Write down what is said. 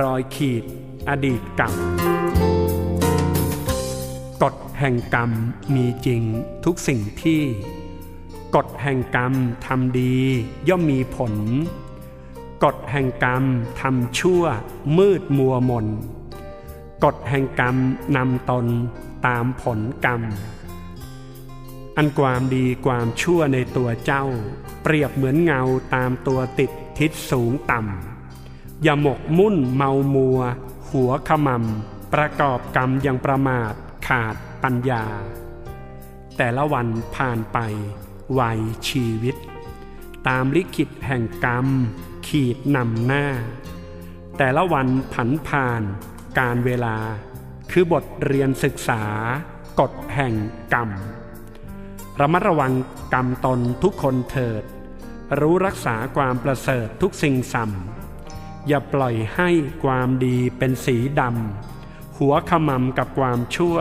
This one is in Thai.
รอยขีด อดีตกรรมกฎแห่งกรรมมีจริงทุกสิ่งที่ กฎแห่งกรรมทำดีย่อมมีผล กฎแห่งกรรมทำชั่วมืดมัวมน กฎแห่งกรรมนำตนตามผลกรรม อันความดีความชั่วในตัวเจ้า เปรียบเหมือนเงาตามตัวติดทิศสูงต่ำ อย่าหมกมุ่นเมามัว หัวขมำประกอบกรรมอย่างประมาทขาดปัญญา แต่ละวันผ่านไปวัยชีวิต ตามลิขิตแห่งกรรม ขีดนำหน้า แต่ละวันผันผ่านการเวลา คือบทเรียนศึกษากฎแห่งกรรม ระมัดระวังกรรมตนทุกคนเถิด รู้รักษาความประเสริฐทุกสิ่งสัม อย่าปล่อยให้ความดีเป็นสีดำหัวขมำกับความชั่ว